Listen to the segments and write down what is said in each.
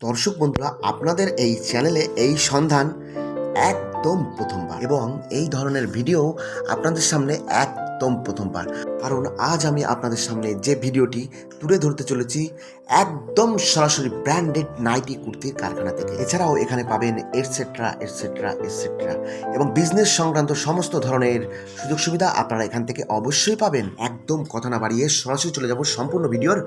দর্শক বন্ধুরা, আপনাদের এই চ্যানেলে এই সন্ধান একদম প্রথমবার। এবং এই ধরনের ভিডিও আপনাদের সামনে একদম প্রথমবার। কারণ আজ আমি আপনাদের সামনে যে ভিডিওটি তুলে ধরতে চলেছি একদম সরাসরি ব্র্যান্ডেড নাইটি কুর্তির কারখানা থেকে। এছাড়াও এখানে পাবেন এটসেট্রা এটসেট্রা এটসেট্রা এবং বিজনেস সংক্রান্ত সমস্ত ধরনের সুযোগ সুবিধা আপনারা এখান থেকে অবশ্যই পাবেন। একদম কথা না বাড়িয়ে সরাসরি চলে যাব সম্পূর্ণ ভিডিওর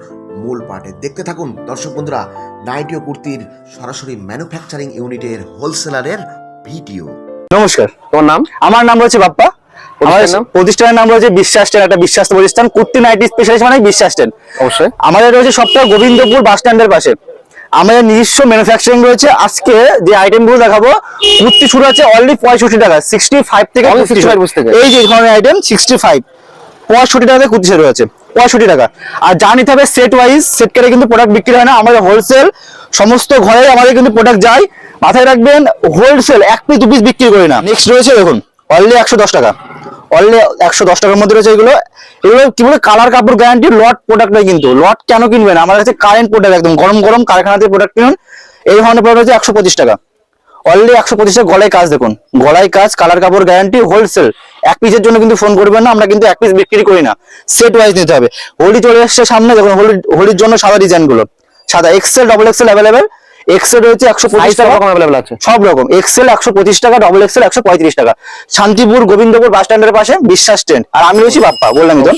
মূল পার্টে। দেখতে থাকুন দর্শক বন্ধুরা নাইটি ও কুর্তির সরাসরি ম্যানুফ্যাকচারিং ইউনিটের হোলসেলারের ভিডিও। নমস্কার তোমার নাম? আমার নাম রয়েছে বাপ্পা। প্রতিষ্ঠানের নাম? রয়েছে বিশ্বাস ট্রেন একটা বিশ্বাস প্রতিষ্ঠান। কুর্তি নাইটি স্পেশালিস্ট মানে বিশ্বাস ট্রেন। অবশ্যই। আমাদের রয়েছে সবটা গোবিন্দপুর বাস স্ট্যান্ডের পাশে। আমাদের নিজস্ব ম্যানুফ্যাকচারিং রয়েছে। আজকে যে আইটেমগুলো দেখাবো কুর্তি শুরু আছে অনলি পঁয়ষট্টি টাকা সিক্সটি ফাইভ থেকে Only 55 65 বুঝতে পেরেছি। এই যে ধরনের আইটেম সিক্সটি ফাইভ পঁয়ষট্টি টাকা কুর্তি শুরু আছে পঁয়ষট্টি টাকা। আর যা নিতে হবে সেট ওয়াইজ সেট করে কিন্তু প্রোডাক্ট বিক্রি হয় না। আমাদের হোলসেল সমস্ত ঘরে আমাদের কিন্তু প্রোডাক্ট যায়। মাথায় রাখবেন হোলসেল এক পিস দু পিস বিক্রি করি না। নেক্সট রয়েছে দেখুন। অনলি একশো দশ টাকা। অনলি একশো দশ টাকার মধ্যে রয়েছে এগুলো। এগুলো কি বলে কালার কাপড় গ্যারান্টি লট প্রোডাক্ট নয় কিন্তু। লট কেন কিনবেন আমার কাছে কারেন্ট প্রোডাক্ট একদম। গরম গরম কারখানা থেকে প্রোডাক্ট কিনুন। এই ধরনের প্রোডাক্ট হচ্ছে একশো পঁচিশ টাকা। অনলি একশো পঁচিশ টাকা গলায় কাজ দেখুন। গলায় কাজ, কালার কাপড় গ্যারান্টি হোলসেল এক পিসের জন্য কিন্তু ফোন করবেন না, আমরা কিন্তু এক পিস বিক্রি করি না। সেট ওয়াইজ নিতে হবে। হোলি চলে এসছে সামনে, দেখুন হোলি হোলির জন্য সাদা ডিজাইনগুলো সাদা XL double XL available XL রয়েছে একশো পঁচিশ টাকা। আছে। সব রকম। এক্সেল একশো পঁচিশ টাকা ডবল এক্সেল একশো পঁয়ত্রিশ টাকা। শান্তিপুর গোবিন্দপুর বাস স্ট্যান্ডের পাশে বিশ্বাস ট্রেন আর আমি রয়েছি বাপ্পা বললাম তো।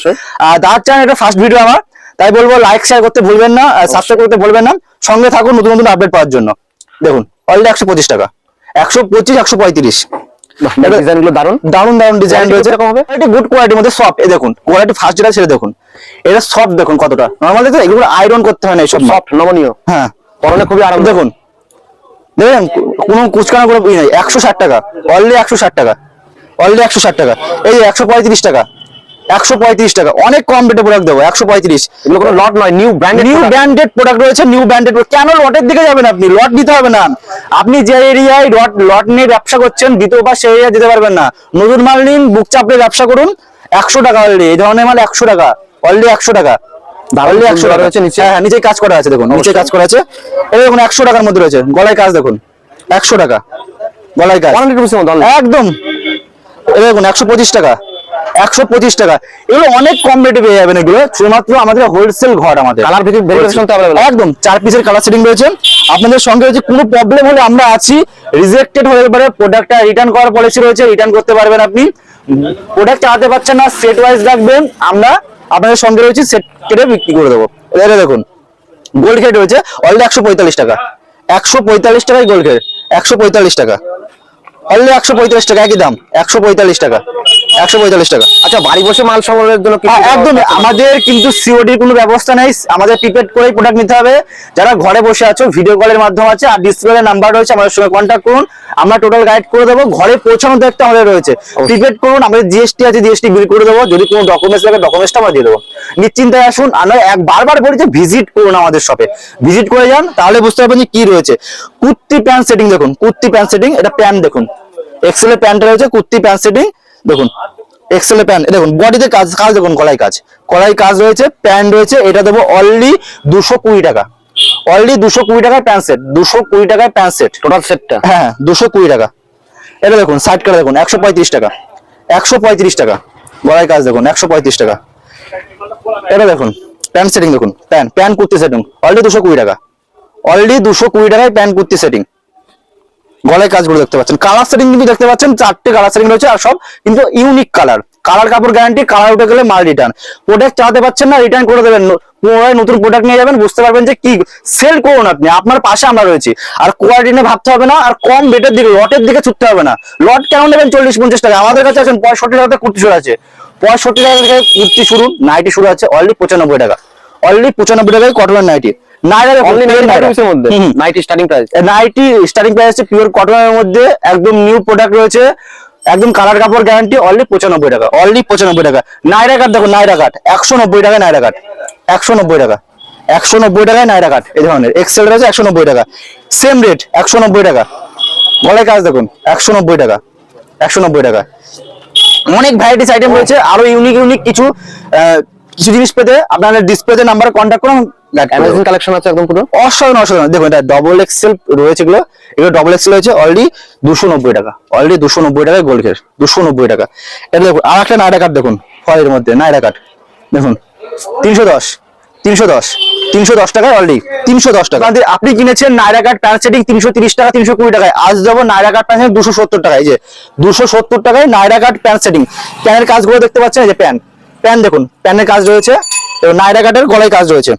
আর দাঁত চান এটা ফার্স্ট ভিডিও আমার। তাই বলব লাইক শেয়ার করতে ভুলবেন না সাবস্ক্রাইব করতে ভুলবেন না। সঙ্গে থাকুন নতুন নতুন আপডেট পাওয়ার জন্য। দেখুন অলরেডি একশো পঁচিশ টাকা। একশো পঁচিশ একশো পঁয়ত্রিশ। ডিজাইন দারুণ দারুণ দারুণ ডিজাইন রয়েছে। কীরকম হবে? কোয়ালিটি গুড কোয়ালিটির মধ্যে সফট এই দেখুন কোয়ালিটি ফার্স্ট যেটা দেখুন। এটা সফট দেখুন কতটা। নর্মাল দেখুন এগুলো আয়রন করতে হয় না এইসব। সফট নমনীয়। হ্যাঁ। পরনে খুবই আরাম দেখুন দেখেন কোনো কুচকানা করে নাই একশো ষাট টাকা অনলি একশো ষাট টাকা অনলি একশো ষাট টাকা এই একশো পঁয়ত্রিশ টাকা একশো পঁয়ত্রিশ টাকা অনেক কম রেটে প্রোডাক্ট দেবো একশো পঁয়ত্রিশ। এগুলো কোনো লট নয় new branded new branded product রয়েছে নিউ ব্র্যান্ডেড কেন লটের দিকে যাবেন আপনি? লট নিতে হবে না। আপনি যে এরিয়ায় লট লট নিয়ে ব্যবসা করছেন দ্বিতীয় বা সেই এরিয়া যেতে পারবেন না। নতুন মাল নিন বুক চাপড়ে ব্যবসা করুন একশো টাকা অলরেডি এই ধরনের মাল একশো টাকা অলরেডি একশো টাকা। দারুণ একশো টাকা রয়েছে নিচে। হ্যাঁ হ্যাঁ নিচে কাজ করা আছে দেখুন নিচে কাজ করা আছে। এই দেখুন একশো টাকার মধ্যে রয়েছে। গলায় কাজ দেখুন একশো টাকা। গলায় কাজ। একদম। এই দেখুন একশো পঁচিশ টাকা। একশো পঁচিশ টাকা। এগুলো অনেক কম রেটে পেয়ে যাবেন এগুলো। শুধুমাত্র আমাদের হোলসেল ঘর আমাদের। কালার ভেরিয়েশন তো একদম চার পিসের কালার সেটিং রয়েছে। আপনাদের সঙ্গে রয়েছে কোনো প্রবলেম হলে আমরা আছি। রিজেক্টেড হয়ে পারে প্রোডাক্টটা রিটার্ন করার পলিসি রয়েছে রিটার্ন করতে পারবেন আপনি। প্রোডাক্ট চালাতে পারছেন না সেট ওয়াইজ রাখবেন। আমরা আপনাদের সঙ্গে রয়েছে সেট কেটে বিক্রি করে দেবো। এটা দেখুন গোল্ড খেট রয়েছে অলরেডি একশো পঁয়তাল্লিশ টাকা। একশো পঁয়তাল্লিশ টাকায় গোল্ড খেট একশো পঁয়তাল্লিশ টাকা। অলরেডি একশো পঁয়তাল্লিশ টাকা, একই দাম, একশো পঁয়তাল্লিশ টাকা। একশো পঁয়তাল্লিশ টাকা। আচ্ছা বাড়ি বসে মাল সংগ্রহের জন্য হ্যাঁ, একদম আমাদের কিন্তু সিওডির কোনো ব্যবস্থা নেই। আমাদের প্রিপেড করেই প্রোডাক্ট নিতে হবে। যারা ঘরে বসে আছো ভিডিও কলের মাধ্যমে আছে আর ডিসপ্লে নাম্বার রয়েছে আমাদের সঙ্গে কন্ট্যাক্ট করুন। আমরা টোটাল গাইড করে দেবো। ঘরে পৌঁছানোর দায়িত্ব আমাদের রয়েছে। প্রিপেড করুন আমাদের জিএসটি আছে জিএসটি বিল করে দেবো। যদি কোনো ডকুমেন্টস লাগে ডকুমেন্টসটা আমরা দিয়ে দেবো। নিশ্চিন্তায় আসুন আমরা এক বারবার বলি যে ভিজিট করুন আমাদের শপে ভিজিট করে যান তাহলে বুঝতে পারবেন যে কি রয়েছে। কুর্তি প্যান্ট সেটিং দেখুন কুর্তি প্যান্ট সেটিং এটা প্যান্ট দেখুন। এক্সেলের প্যান্ট রয়েছে কুর্তি প্যান্ট সেটিং দেখুন এক্সেলে প্যান্ট দেখুন বডিতে কাজ কাজ দেখুন কলাই কাজ। কলাই কাজ রয়েছে প্যান্ট রয়েছে এটা দেবো অনলি দুশো কুড়ি টাকা। অনলি দুশো কুড়ি টাকায় প্যান্ট সেট দুশো কুড়ি টাকায় প্যান্ট সেট টোটাল সেটটা হ্যাঁ দুশো কুড়ি টাকা। এটা দেখুন সাইড কাটা দেখুন একশো পঁয়ত্রিশ টাকা। একশো পঁয়ত্রিশ টাকা। গলায় কাজ দেখুন একশো পঁয়ত্রিশ টাকা। এটা দেখুন প্যান্ট সেটিং দেখুন pant pant kurti setting already দুশো কুড়ি টাকা। অলরেডি দুশো কুড়ি টাকায় প্যান্ট কুর্তি সেটিং গলায় কাজগুলো দেখতে পাচ্ছেন। কালার সেটিং কিন্তু দেখতে পাচ্ছেন, চারটে কালার সেটিং রয়েছে আর সব কিন্তু ইউনিক কালার কালার কাপড় গ্যারান্টি কালার উঠে গেলে মাল রিটার্ন প্রোডাক্ট চালাতে পারছেন না রিটার্ন করে দেবেন। পুনরায় নতুন প্রোডাক্ট নিয়ে যাবেন, বুঝতে পারবেন যে কি সেল করুন আপনি। আপনার পাশে আমরা রয়েছি। আর কোয়ালিটি নিয়ে ভাবতে হবে না, আর কম রেটের দিকে লটের দিকে ছুটতে হবে না। লট কেন নেবেন? চল্লিশ, পঞ্চাশ টাকা। আমাদের কাছে আছেন পঁয়ষট্টি টাকাতে কুর্তি শুরু আছে। পঁয়ষট্টি টাকা থেকে কুর্তি শুরু নাইটি শুরু আছে অলরেডি পঁচানব্বই টাকা। অলরেডি পঁচানব্বই টাকায় কটনের nighty nighty starting price nighty starting price আছে পিওর কটনের মধ্যে। একদম নিউ প্রোডাক্ট রয়েছে। একদম কালার কাপড় গ্যারান্টি অনলি পঁচানব্বই টাকা। অনলি পঁচানব্বই টাকা। নাইরা কাট দেখো নাইরা কাট একশো নব্বই টাকায় নাইরা কাট একশো নব্বই টাকা। একশো নব্বই টাকায় নাইরা কাট এই ধরনের। এক্সেল রয়েছে একশো নব্বই টাকা। সেম রেট একশো নব্বই টাকা। গলায় কাজ দেখুন একশো নব্বই টাকা। একশো নব্বই টাকা। অনেক ভ্যারাইটিস আইটেম রয়েছে। আরও ইউনিক ইউনিক কিছু কিছু জিনিস পেতে আপনাদের ডিসপ্লেতে নাম্বারে কন্ট্যাক্ট করুন। অ্যামাজন কালেকশন আছে একদম পুরো? অসাধারণ অসাধারণ। দেখুন এটা ডবল এক্সেল রয়েছে এগুলো। এগুলো ডবল এক্সেল হয়েছে অলরেডি দুশো নব্বই টাকা। অলরেডি দুশো নব্বই টাকায় গোল্ড ঘের দুশো নব্বই টাকা। এটা দেখুন আর একটা নাইরা কার্ড দেখুন ফলের মধ্যে নাইরা কার্ড দেখুন তিনশো দশ তিনশো দশ তিনশো দশ টাকায় অলরেডি তিনশো দশ টাকা। আপনি কিনেছেন নাইরা কার্ড প্যান্ট সেটিং তিনশো তিরিশ টাকা তিনশো কুড়ি টাকায়। আজ যাব নাইরা কার্ড প্যান্ট দুশো সত্তর টাকায়। যে দুশো সত্তর টাকায় নাইরা কার্ড প্যান্ট সেটিং প্যানের কাজগুলো দেখতে পাচ্ছেন যে প্যান প্যান দেখুন, প্যানের কাজ রয়েছে। এবং নাইরা কাটের গলায় কাজ রয়েছে।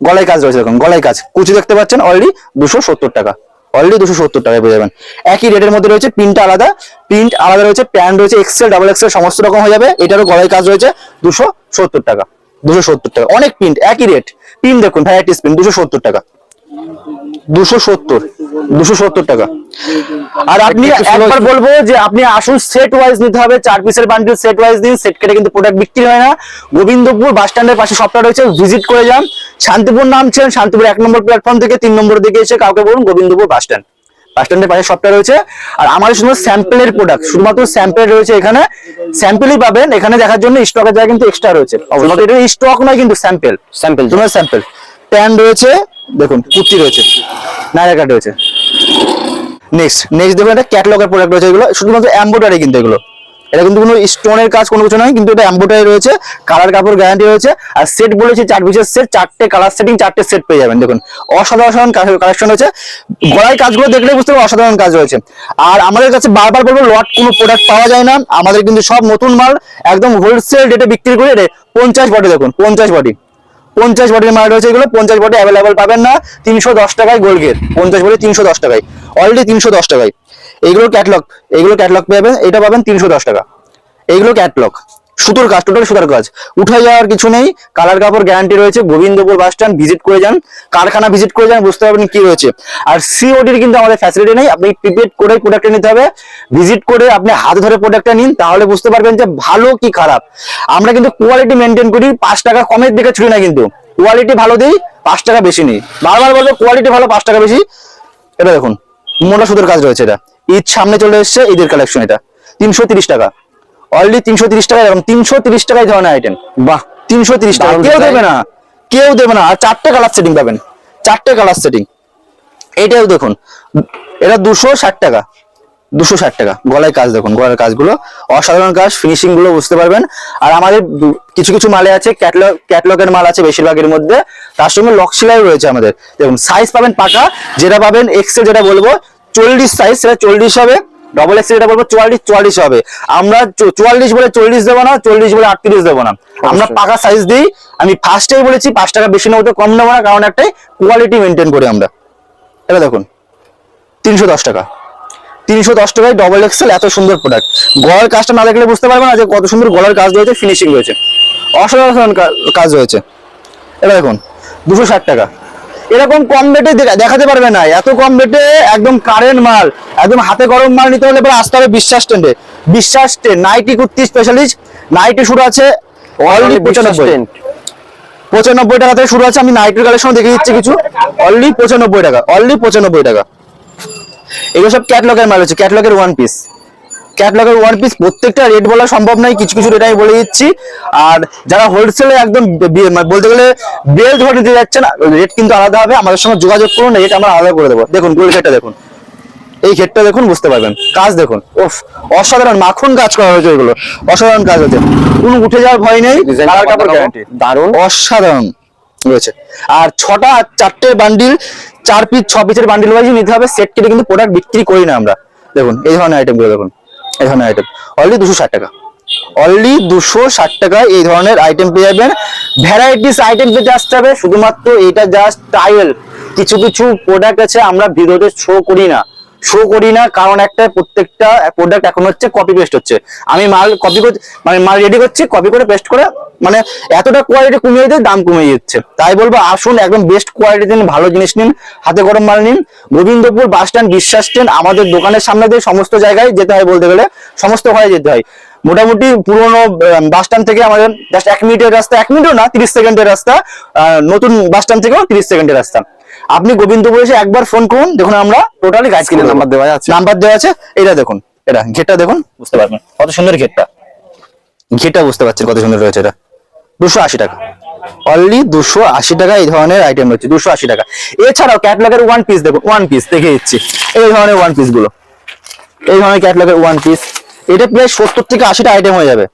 গলায় কাজ রয়েছে দেখুন, গলায় কাজ। কুচি দেখতে পাচ্ছেন অলরেডি দুশো সত্তর টাকা। অলরেডি দুশো সত্তর টাকায় পেয়ে যাবেন। একই রেটের মধ্যে রয়েছে প্রিন্ট আলাদা। প্রিন্ট আলাদা রয়েছে প্যান্ট রয়েছে এক্সেল ডাবল এক্সেল সমস্ত রকম হয়ে যাবে। এটারও গলায় কাজ রয়েছে, দুশো সত্তর টাকা। দুশো সত্তর টাকা। অনেক প্রিন্ট একই রেট প্রিন্ট দেখুন ভ্যারাইটিস প্রিন্ট দুশো সত্তর টাকা। দুশো সত্তর দুশো সত্তর টাকা। আর আপনি একবার বলব যে আপনি আসুন সেট ওয়াইজ নিতে হবে চার পিসের বান্ডিল সেট ওয়াইজ দিন সেট কেটে কিন্তু প্রোডাক্ট বিক্রি হয় না। গোবিন্দপুর বাস স্ট্যান্ডের পাশে সবটা রয়েছে ভিজিট করে যান। শান্তিপুর নামছেন শান্তিপুর এক নম্বর প্ল্যাটফর্ম থেকে তিন নম্বর দিকে এসে কাউকে বলুন গোবিন্দপুর বাস স্ট্যান্ড বাস স্ট্যান্ডের পাশে সবটা রয়েছে। আর আমাদের শুধু স্যাম্পেলের প্রোডাক্ট শুধুমাত্র স্যাম্পেল রয়েছে এখানে। স্যাম্পেলই পাবেন এখানে দেখার জন্য স্টকের জায়গা কিন্তু এক্সট্রা রয়েছে। এটা স্টক নয় কিন্তু স্যাম্পেল স্যাম্পল তোমার স্যাম্পল প্যান রয়েছে, দেখুন, কুর্তি রয়েছে নাইরা কাট রয়েছে। নেক্সট নেক্সট দেখুন এটা ক্যাটলগের প্রোডাক্ট রয়েছে এগুলো। শুধুমাত্র এম্বোটারি কিন্তু এগুলো। এটা কিন্তু কোনো স্টোনের কাজ, কোনো কিছু নয়, কিন্তু এটা এম্বোটারি রয়েছে কালার কাপড় গ্যারান্টি রয়েছে, আর সেট বলেছে, চার পিসের সেট চারটে কালার সেটিং চারটে সেট পেয়ে যাবেন, দেখুন। অসাধারণ কালেকশন রয়েছে। গলায় কাজগুলো দেখলে বুঝতে পারবেন, অসাধারণ কাজ রয়েছে। আর আমাদের কাছে বারবার বলব লট কোনো প্রোডাক্ট পাওয়া যায় না। আমাদের কিন্তু সব নতুন মাল, একদম হোলসেল রেটে বিক্রি করে পঞ্চাশ বডি দেখুন, পঞ্চাশ বডি। পঞ্চাশ বটের মাল রয়েছে এগুলো, পঞ্চাশ বটে অ্যাভেলেবল পাবেন না, তিনশো দশ টাকায় গোল গেট পঞ্চাশ বটে তিনশো দশ টাকায়। অলরেডি তিনশো দশ টাকায়। এইগুলো ক্যাটলগ এইগুলো ক্যাটলগ পাবেন এটা পাবেন তিনশো দশ টাকা। এইগুলো ক্যাটলগ সুতোর কাজ টোটাল সুতোর কাজ উঠে যাওয়ার কিছু নেই, কালার কাপড় গ্যারান্টি রয়েছে, গোবিন্দপুর বাস স্ট্যান্ড ভিজিট করে যান, কারখানা ভিজিট করে যান, বুঝতে পারবেন কি রয়েছে। আর সিওডির কিন্তু আমাদের ফ্যাসিলিটি নেই, আপনি প্রিপেড করে প্রোডাক্টটা নিতে হবে। ভিজিট করে আপনি হাতে ধরে প্রোডাক্টটা নিন, তাহলে বুঝতে পারবেন যে ভালো কি খারাপ। আমরা কিন্তু কোয়ালিটি মেনটেন করি, পাঁচ টাকা কমের দিকে ছুটি না কিন্তু। কোয়ালিটি ভালো দিই, পাঁচ টাকা বেশি নেই। বারবার বলব কোয়ালিটি ভালো, পাঁচ টাকা বেশি। এটা দেখুন, মোটা সুতোর কাজ রয়েছে এটা। ঈদ সামনে চলে এসছে, ঈদের কালেকশন এটা। তিনশো টাকা। অলরেডি তিনশো তিরিশ টাকা এরকম তিনশো তিরিশ টাকায় ধরনের আইটেম বাহ তিনশো তিরিশ টাকা কেউ দেবে না কেউ দেবে না। আর চারটে কালার সেটিং পাবেন। চারটে কালার সেটিং এইটাও দেখুন এটা দুশো ষাট টাকা। দুশো ষাট টাকা। গলায় কাজ দেখুন গলার কাজগুলো। অসাধারণ কাজ ফিনিশিংগুলো বুঝতে পারবেন। আর আমাদের কিছু কিছু মালে আছে ক্যাটলগ ক্যাটলগের মাল আছে বেশিরভাগের মধ্যে। তার সঙ্গে লক সেলাই রয়েছে আমাদের। দেখুন সাইজ পাবেন পাকা যেটা পাবেন এক্সেল যেটা বলব চল্লিশ সাইজ সেটা চল্লিশ হবে। ডবল এক্সেল যেটা বলব চুয়াল্লিশ চুয়াল্লিশ হবে। আমরা চুয়াল্লিশ বলে চল্লিশ দেবো না চল্লিশ বলে আটত্রিশ দেবো না। আমরা পাকা সাইজ দিই। আমি ফার্স্টেই বলেছি পাঁচ টাকা বেশি নেব তো কম নেব না কারণ একটাই কোয়ালিটি মেনটেন করি আমরা। এটা দেখুন তিনশো দশ টাকা। তিনশো দশ টাকায় ডবল এক্সেল এত সুন্দর প্রোডাক্ট গলার কাজটা না দেখলে বুঝতে পারবে না যে কত সুন্দর গলার কাজ রয়েছে ফিনিশিং রয়েছে। অসাধারণ কাজ রয়েছে। এটা দেখুন দুশো ষাট টাকা। এরকম কম রেটে দেখাতে পারবে না। এত কম রেটে একদম কারেন্ট মাল একদম হাতে গরম মাল নিতে হলে পরে আসতে হবে বিশ্বাস স্ট্যান্ডে Biswas stand nighty kurti specialist nighty শুরু আছে অলরেডি পঁচানব্বই। পঁচানব্বই টাকা থেকে শুরু আছে আমি নাইটের কালেকশন দেখে দিচ্ছি কিছু। অলরেডি পঁচানব্বই টাকা অলরেডি পঁচানব্বই টাকা। এগুলো সব ক্যাটলগের মাল হচ্ছে ক্যাটলগের ওয়ান পিস ক্যাটলগের ওয়ান পিস প্রত্যেকটা রেট বলা সম্ভব নয় কিছু কিছু রেট আমি বলে দিচ্ছি। আর যারা হোলসেলে একদম মানে বলতে গেলে বেল ধরে নিতে যাচ্ছে না রেট কিন্তু আলাদা হবে আমাদের সঙ্গে যোগাযোগ করুন রেট আমরা আলাদা করে দেবো। দেখুন গোল ঘেরটা দেখুন। এই ঘেরটা দেখুন বুঝতে পারবেন। কাজ দেখুন ওফ অসাধারণ মাখন কাজ করা হয়েছে এগুলো। অসাধারণ কাজ হয়েছে। কোনো উঠে যাওয়ার ভয় নেই দারুণ। অসাধারণ রয়েছে। আর ছটা চারটে বান্ডিল চার পিস ছ পিসের বান্ডিল ওয়াইজ নিতে হবে। সেট কিন্তু প্রোডাক্ট বিক্রি করি না আমরা। দেখুন এই ধরনের আইটেমগুলো দেখুন। এই ধরনের আইটেম অলরেডি দুশো ষাট টাকা। অলরেডি দুশো ষাট টাকায় এই ধরনের আইটেম পেয়ে যাবেন। ভ্যারাইটিস আইটেম পেতে আসতে হবে। শুধুমাত্র এটা জাস্ট টাইল কিছু কিছু প্রোডাক্ট আছে, আমরা ভিডিওতে শো করি না। শো করি না, কারণ একটা প্রত্যেকটা প্রোডাক্ট এখন হচ্ছে কপি পেস্ট হচ্ছে। আমি মাল কপি করছি মানে মাল রেডি করছি কপি করে পেস্ট করে মানে এতটা কোয়ালিটি কমিয়ে দিয়ে দাম কমিয়ে যাচ্ছে তাই বলব, আসুন একদম বেস্ট কোয়ালিটি নিন ভালো জিনিস নিন, হাতে গরম মাল নিন। Gobindapur bus stand Biswas stand আমাদের দোকানের সামনে দিয়ে সমস্ত জায়গায় যেতে হয় বলতে গেলে, সমস্ত ঘরে যেতে হয়। মোটামুটি পুরোনো বাস স্ট্যান্ড থেকে আমাদের জাস্ট এক মিনিটের রাস্তা, এক মিনিটও না, তিরিশ সেকেন্ডের রাস্তা নতুন বাস স্ট্যান্ড থেকেও তিরিশ সেকেন্ডের রাস্তা। আপনি গোবিন্দপুর এসে একবার ফোন করুন দেখুন আমরা টোটালি গাইড কিনে নাম্বার দেওয়া আছে। নাম্বার দেওয়া আছে এটা দেখুন এটা ঘেরটা দেখুন। বুঝতে পারবেন কত সুন্দর ঘেরটা। ঘেরটা বুঝতে পারছেন কত সুন্দর রয়েছে এটা। দুশো আশি টাকা। অনলি দুশো আশি টাকা এই ধরনের আইটেম রয়েছে দুশো আশি টাকা। এছাড়াও ক্যাটলগের ওয়ান পিস দেখুন ওয়ান পিস দেখে দিচ্ছি। এই ধরনের ওয়ান পিসগুলো। এই ধরনের ক্যাটলগের ওয়ান পিস এটা প্রায় সত্তর থেকে আশিটা আইটেম হয়ে যাবে।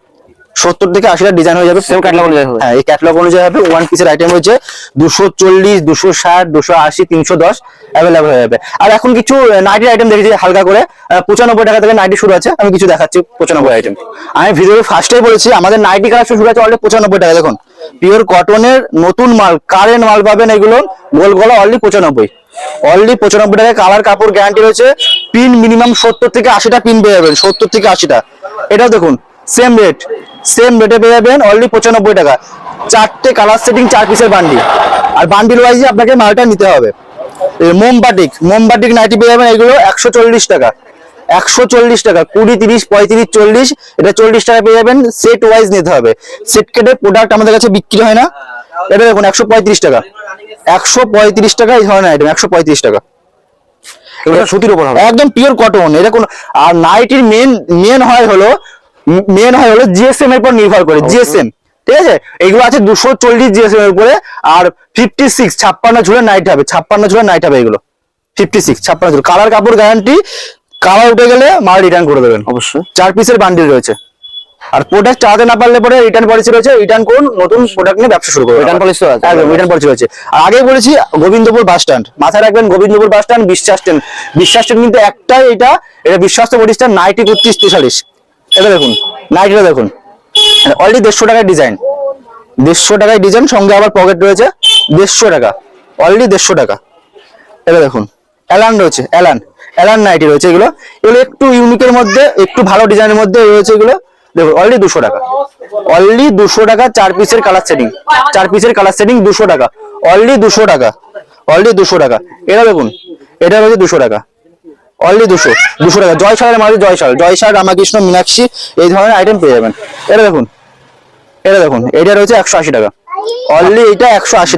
সত্তর থেকে আশিটা ডিজাইন হয়ে যাবে সেম ক্যাটালগ অনুযায়ী হবে। হ্যাঁ এই ক্যাটলগ অনুযায়ী হবে ওয়ান পিসের আইটেম হচ্ছে দুশো চল্লিশ দুশো ষাট দুশো আশি তিনশো দশ অ্যাভেলেবল হয়ে যাবে। আর এখন কিছু নাইটির আইটেম দেখেছি হালকা করে। পঁচানব্বই টাকা থেকে নাইটি শুরু আছে আমি কিছু দেখাচ্ছি পঁচানব্বই আইটেম আমি ভিডিওর ফার্স্টেই বলেছি আমাদের নাইটি কালেকশন শুরু আছে অলরেডি পঁচানব্বই টাকা দেখুন। পিওর কটনের নতুন মাল কারেন্ট মাল পাবেন এগুলো গোল গলা অলরেডি পঁচানব্বই। অলরেডি পঁচানব্বই টাকায় কালার কাপড় গ্যারান্টি রয়েছে পিন মিনিমাম সত্তর থেকে আশিটা পিন পেয়ে যাবেন সত্তর থেকে আশিটা। এটাও দেখুন সেম রেট সেম রেটে পেয়ে যাবেন অলরেডি পঁচানব্বই টাকা। চারটে কালার সেটিং চার পিসের বান্ডিল আর বান্ডিল ওয়াইজে আপনাকে মালটা নিতে হবে। মোমবাটিক মোমবাটিক নাইটি পেয়ে যাবেন এগুলো একশো চল্লিশ টাকা। একশো চল্লিশ টাকা কুড়ি তিরিশ পঁয়ত্রিশ চল্লিশ এটা চল্লিশ টাকা পেয়ে যাবেন। সেট ওয়াইজ নিতে হবে। সেট কেটে প্রোডাক্ট আমাদের কাছে বিক্রি হয় না। এটা দেখুন একশো পঁয়ত্রিশ টাকা। একশো পঁয়ত্রিশ টাকা এই ধরনের আইটেম একশো পঁয়ত্রিশ টাকা। এটা সুতির উপর হবে। একদম পিওর কটন এটা কোন আর নাইটির মেন মেন হয় হলো মেন হয় হলো জিএসএম এর উপর নির্ভর করে জিএসএম ঠিক আছে? এগুলো আছে দুশো চল্লিশ জিএসএম এর উপরে আর ফিফটি সিক্স ছাপ্পান্ন ঝুলে নাইট হবে ছাপ্পান্ন ঝুলে নাইট হবে এগুলো। ফিফটি সিক্স ছাপ্পান্ন ঝুলে। কালার কাপড় গ্যারান্টি কালার উঠে গেলে মাল রিটার্ন করে দেবেন। অবশ্যই। চার পিসের বান্ডিল রয়েছে। আর প্রোডাক্ট চালাতে না পারলে পরে রিটার্ন পলিসি রয়েছে রিটার্ন করুন নতুন প্রোডাক্ট নিয়ে ব্যবসা শুরু করুন রিটার্ন পলিসি আছে। একদম রিটার্ন পলিসি রয়েছে। আর আগে বলেছি গোবিন্দপুর বাস স্ট্যান্ড মাথায় রাখবেন Gobindapur bus stand Biswas stand Biswas stand কিন্তু একটাই এটা এটা বিশ্বস্ত প্রতিষ্ঠান নাইটি কুর্তি স্পেশালিস্ট এটা দেখুন নাইটিটা দেখুন। অলরেডি দেড়শো টাকার ডিজাইন দেড়শো টাকায় ডিজাইন সঙ্গে আবার পকেট রয়েছে দেড়শো টাকা। অলরেডি দেড়শো টাকা। এটা দেখুন অ্যালান রয়েছে অ্যালান অ্যালান নাইটি রয়েছে এগুলো। এগুলো একটু ইউনিকের মধ্যে, একটু ভালো ডিজাইনের মধ্যে রয়েছে এগুলো। দেখুন অলরেডি দুশো টাকা। অলরেডি দুশো টাকা, চার পিসের কালার সেটিং চার পিসের কালার সেটিং দুশো টাকা। অলরেডি দুশো টাকা। অলরেডি দুশো টাকা। এটা দেখুন, এটা রয়েছে দুশো টাকা। অলরেডি দুশো দুশো টাকা। জয়সালের মাঝে জয়সাল জয়সাল রামাকৃষ্ণ মীনাক্ষী এই ধরনের আইটেম পেয়ে যাবেন। এটা দেখুন এটা দেখুন এটা রয়েছে একশো আশি টাকা। অলরেডি এটা একশো আশি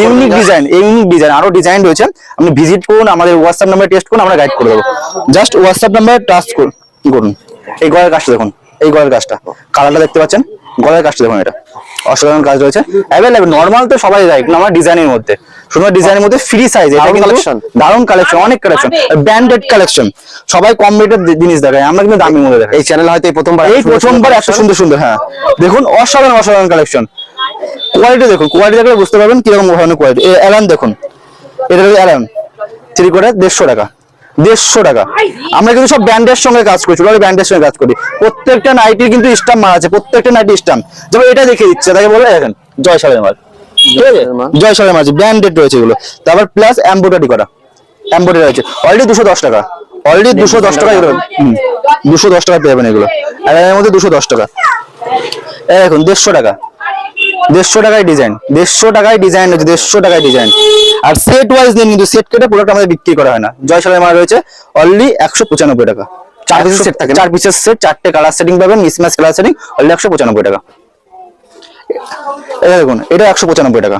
ইউনিক। ডিজাইন ইউনিক ডিজাইন আরও ডিজাইন রয়েছে আপনি ভিজিট করুন আমাদের হোয়াটসঅ্যাপ নাম্বার টেস্ট করুন আমরা গাইড করে দেবো। জাস্ট হোয়াটসঅ্যাপ নাম্বার টাচ করুন করুন। এই গলার কাজটা দেখুন এই গলার কাজটা। কালারটা দেখতে পাচ্ছেন? গলার কাজটা দেখুন এটা। অসাধারণ কাজ রয়েছে। অ্যাভেলেবেল নর্মাল তো সবাই দেয় কিন্তু আমার ডিজাইনের মধ্যে। শুধু ডিজাইনের মধ্যে ফ্রি সাইজ এটা কিন্তু দারুণ কালেকশন অনেক কালেকশন ব্র্যান্ডেড কালেকশন সবাই কম রেটের জিনিস দেখায় আমরা কিন্তু দামি মধ্যে দেখাই। এই চ্যানেল হয়তো এই প্রথমবার এই প্রথমবার এত সুন্দর সুন্দর হ্যাঁ। দেখুন অসাধারণ অসাধারণ কালেকশন কোয়ালিটি দেখুন কোয়ালিটি দেখলে বুঝতে পারবেন কীরকম ধরনের কোয়ালিটি অ্যালান দেখুন। এটা হচ্ছে অ্যালান থ্রি করে দেড়শো টাকা। দেড়শো টাকা। আমরা কিন্তু সব ব্র্যান্ডের সঙ্গে কাজ করি ছোট ব্র্যান্ডের সঙ্গে কাজ করি। প্রত্যেকটা নাইটির কিন্তু স্টাম্প মারা আছে প্রত্যেকটা নাইটি স্টাম্প যেমন এটা দেখে দিচ্ছে তাকে বলে দেখেন জয় সালের মাল ঠিক আছে। জয় সালের মাল ব্র্যান্ডেড রয়েছে এগুলো। তারপর প্লাস এম্বোটারি করা। এম্বোটারি রয়েছে। অলরেডি দুশো দশ টাকা। অলরেডি দুশো দশ টাকা এগুলো। দুশো দশ টাকা পেয়ে যাবেন এগুলো। আর এর মধ্যে দুশো দশ টাকা। দেখুন দেড়শো টাকা। দেড়শো টাকায় ডিজাইন দেড়শো টাকায় ডিজাইন রয়েছে দেড়শো টাকায় ডিজাইন আর সেট ওয়াইজ নেন কিন্তু সেট কেটে প্রোডাক্ট আমাদের বিক্রি করা হয় না। জয়সালের মাল রয়েছে অনলি একশো পঁচানব্বই টাকা। চার পিসের সেট থাকে চার পিসের সেট চারটে কালার সেটিং পাবেন মিসম্যাচ কালার সেটিং অনলি একশো পঁচানব্বই টাকা। এটা দেখুন এটা একশো পঁচানব্বই টাকা।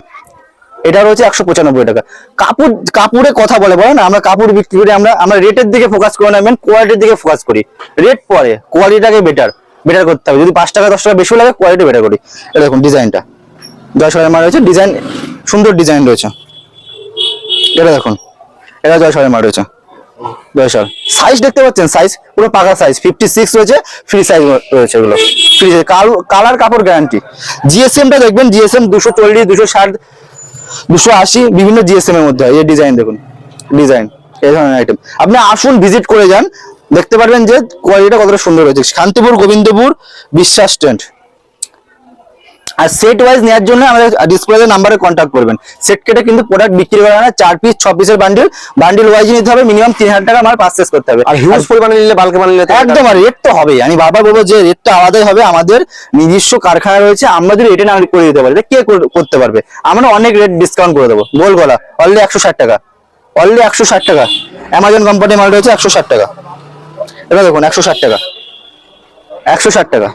এটা রয়েছে একশো পঁচানব্বই টাকা। কাপড় কাপড়ে কথা বলে বলে না আমরা কাপড় বিক্রি করি আমরা আমরা রেটের দিকে ফোকাস করি না মেন কোয়ালিটির দিকে ফোকাস করি। রেট পরে কোয়ালিটিটাকে বেটার বেটার করতে হবে। যদি পাঁচ টাকা দশ টাকা বেশি লাগে কোয়ালিটি বেটার করি। এটা দেখুন ডিজাইনটা জয় মাল রয়েছে। ডিজাইন, সুন্দর ডিজাইন রয়েছে। এটা দেখুন এটা জয় মাল রয়েছে। জয়সাল সাইজ দেখতে পাচ্ছেন? সাইজ পুরো পাকা সাইজ ফিফটি সিক্স রয়েছে ফ্রি সাইজ রয়েছে এগুলো। ফ্রি সাইজ কালার কাপড় গ্যারান্টি জিএসএমটা দেখবেন জিএসএম দুশো চল্লিশ, দুশো ষাট, দুশো আশি, বিভিন্ন জিএসএম এর মধ্যে হয়। এই ডিজাইন দেখুন ডিজাইন এই ধরনের আইটেম আপনি আসুন ভিজিট করে যান। দেখতে পারবেন যে কোয়ালিটিটা কতটা সুন্দর রয়েছে শান্তিপুর, গোবিন্দপুর, বিশ্বাস স্ট্যান্ড আর সেট ওয়াইজ নেওয়ার জন্য আমাদের ডিসপ্লেতে নাম্বারে কন্ট্যাক্ট করবেন। সেট কেটে কিন্তু প্রোডাক্ট বিক্রি করা না চার পিস ছ পিসের বান্ডিল বান্ডিল ওয়াইজ নিতে হবে মিনিমাম তিন হাজার টাকা আমার পারচেস করতে হবে। আর হিউজ পরিমাণে নিলে বালকে বানিয়ে নিলে একদম আর রেট তো হবেই। আমি বারবার বলব যে রেটটা আলাদাই হবে আমাদের নিজস্ব কারখানা রয়েছে আমরা যদি রেটে না করে দিতে পারি কে কর- করতে পারবে? আমরা অনেক রেট ডিসকাউন্ট করে দেবো। গোল গলা অলরেডি একশো ষাট টাকা। অলরেডি একশো ষাট টাকা। অ্যামাজন কোম্পানি মাল রয়েছে একশো ষাট টাকা। এটা দেখুন একশো ষাট টাকা। একশো ষাট টাকা।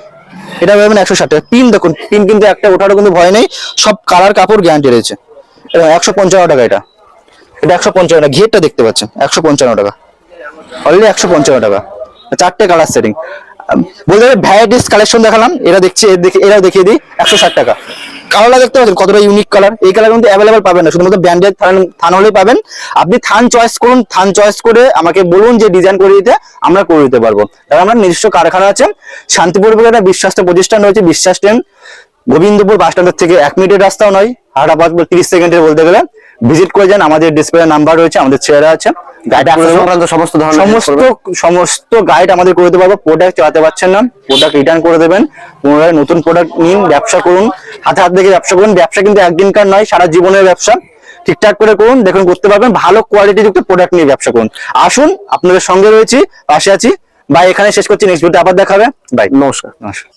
এটা পাবেন একশো ষাট টাকা। পিন দেখুন পিন কিন্তু একটা ওঠারও কিন্তু ভয় নেই, সব কালার কাপড় গ্যারান্টি রয়েছে। এবং একশো পঞ্চান্ন টাকা এটা। এটা একশো পঞ্চান্ন টাকা ঘিয়েরটা দেখতে পাচ্ছেন, একশো পঞ্চান্ন টাকা। অলরেডি একশো পঞ্চান্ন টাকা। চারটে কালার সেটিং বলতে ভ্যারাইটিস কালেকশন দেখালাম, এরা দেখছি, এরা দেখিয়ে দিই, একশো ষাট টাকা। কালারটা দেখতে পাচ্ছেন, কতটা ইউনিক কালার এই কালার কিন্তু অ্যাভেলেবল পাবেন না, শুধুমাত্র ব্র্যান্ডেড থান থান হলেই পাবেন। আপনি থান চয়েস করুন, থান চয়েস করে আমাকে বলুন যে ডিজাইন করে দিতে, আমরা করে দিতে পারব। কারণ আমরা নিজস্ব কারখানা আছে, শান্তিপুর বলে একটা বিশ্বাস্ত প্রতিষ্ঠান রয়েছে, বিশ্বাস ট্রেন। গোবিন্দপুর বাস স্ট্যান্ডের থেকে এক মিনিটের রাস্তাও নয় হাটাপাত তিরিশ সেকেন্ডের বলতে গেলে। ভিজিট করে যান আমাদের ডিসপ্লে নাম্বার রয়েছে আমাদের চেহারা আছে। দেবো। সংক্রান্ত সমস্ত সমস্ত সমস্ত গাইড আমাদের করে দিতে পারব প্রোডাক্ট চালাতে পারছেন না প্রোডাক্ট রিটার্ন করে দেবেন। পুনরায় নতুন প্রোডাক্ট নিন ব্যবসা করুন। হাতে হাত দেখে ব্যবসা করুন। ব্যবসা কিন্তু একদিনকার নয় সারা জীবনের ব্যবসা। ঠিকঠাক করে করুন দেখুন করতে পারবেন। ভালো কোয়ালিটি যুক্ত প্রোডাক্ট নিয়ে ব্যবসা করুন। আসুন আপনাদের সঙ্গে রয়েছি পাশে আছি। ভাই এখানে শেষ করছি। নেক্সট ভিডিও আবার দেখাবে। বাই নমস্কার। নমস্কার।